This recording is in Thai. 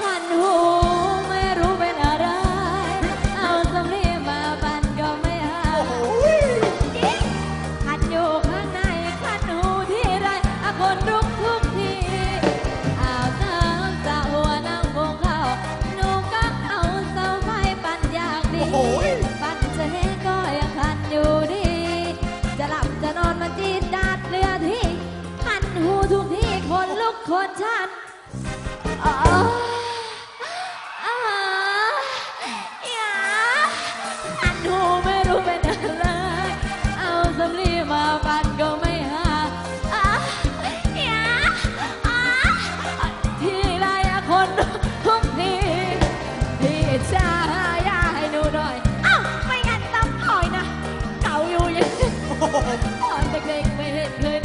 ฉันหูไม่รู้เป็นอะไร เอาสำลีมาบันก็ไม่หายขันอยู่ข้างในขันหูที่ไรคนลุกทุกทีอาบน้ำสระหัวนั่งวงเข้าหนูก็เอาเสาไฟปั่นอยากดี ปั่นจะเห็นก็ยขันอยู่ดี จะหลับจะนอนมันจีดดาดเรือที่ขันหูทุกทีคนลุกคนชัน พี่ชายให้หนูหน่อยอ้าวไม่ต้องถอยนะ เก่าอยู่ยังหอนเด็กๆไม่เห็นเคย